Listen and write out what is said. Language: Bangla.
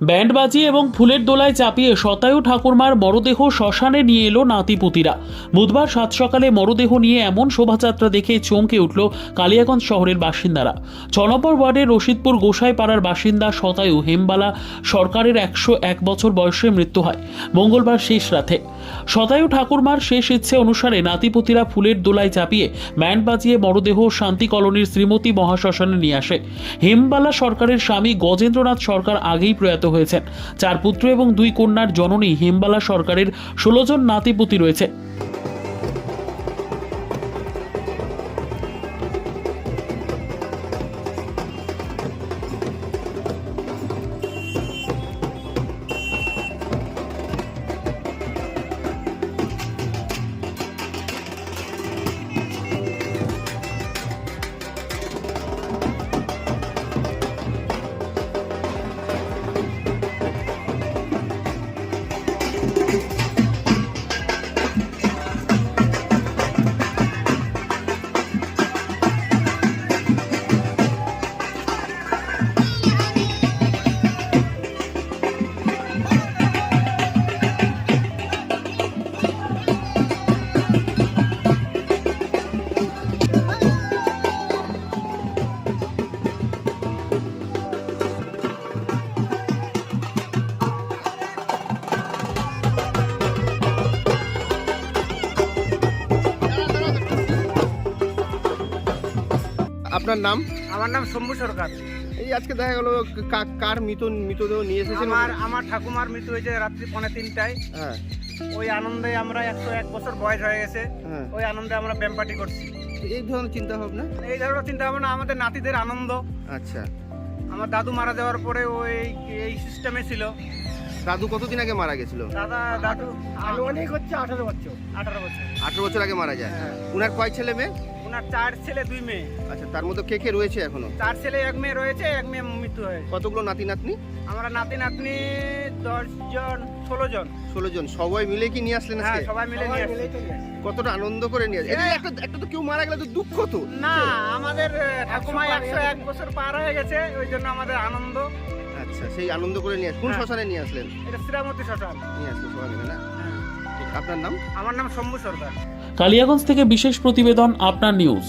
ব্যান্ড বাজিয়ে এবং ফুলের দোলায় চাপিয়ে শতায়ু ঠাকুরমার মরদেহ শ্মশানে নিয়ে এলো নাতিপুতিরা। বুধবার সাত সকালে মরদেহ নিয়ে এমন শোভাযাত্রা দেখে চমকে উঠল কালিয়াগঞ্জ শহরের বাসিন্দারা। ছ ওয়ার্ডের রশিদপুর গোসাইপাড়ার বাসিন্দা শতায়ু হেমবালা সরকারের একশো এক বছর বয়সে মৃত্যু হয় মঙ্গলবার শেষ রাতে। শতায়ু ঠাকুরমার শেষ ইচ্ছে অনুসারে নাতিপুতিরা ফুলের দোলায় চাপিয়ে ব্যান্ড বাজিয়ে মরদেহ শান্তি কলোনির শ্রীমতী মহাশ্মশানে নিয়ে আসে। হেমবালা সরকারের স্বামী গজেন্দ্রনাথ সরকার আগেই প্রয়াত হয়েছেন। চার পুত্র এবং দুই কন্যার জননী হেমবালা সরকারের ষোলো জন নাতিপুতি রয়েছে। আপনার নাম? আমার নাম শম্ভু সরকার। এই আজকে দেখা গেল কার মৃত মৃতদেহ নিয়ে এসেছেন? আমার আমার ঠাকুমার মৃত্যু হয়েছে রাত্রি পৌনে তিনটায়। হ্যাঁ। ওই আনন্দে আমরা একশো এক বছর বয়স হয়ে গেছে। হ্যাঁ। ওই আনন্দে আমরা ব্যায়াম পার্টি করছি। এই ধরনের চিন্তা ভাবনা? এই ধরনের চিন্তা ভাবনা আমাদের নাতিদের আনন্দ। আচ্ছা। আমার দাদু মারা যাওয়ার পরে ওই এই সিস্টেমে ছিল। দাদু কতদিন আগে মারা গেছিল? দাদা দাদু অনেক হচ্ছে আঠারো বছর। আঠারো বছর। আঠারো বছর আগে মারা যায়। হ্যাঁ। উনার কয় ছেলে মেয়ে? ওনার চার ছেলে দুই মেয়ে। আচ্ছা তার মধ্যে কে কে রয়েছে এখনও? চার ছেলে এক মেয়ে রয়েছে এক মেয়ে মৃত্যু হয়েছে। কতগুলো নাতি নাতনি? আমরা নাতি নাতনি দশ জন ষোলো জন। ষোলো জন। সবাই মিলে কি নিয়ে আসলেন হ্যাঁ সবাই মিলে নিয়ে আসছি। কতটা আনন্দ করে নিয়ে আসলেন? একটা একটা তো কেউ মারা গেলে তো দুঃখ তো। না আমাদের ঠাকুমা একশো এক বছর পার হয়ে গেছে ওই জন্য আমাদের আনন্দ। আচ্ছা সেই আনন্দ করে নিয়ে কোন হ্যাঁ। শ্মশানে নিয়ে আসলেন? এটা শ্রীরামতী শ্মশান। নিয়ে আসলেন সবাই মিলে না? আপনার নাম? আমার নাম শম্ভু সরকার কালিয়াগঞ্জ থেকে বিশেষ প্রতিবেদন আপনার নিউজ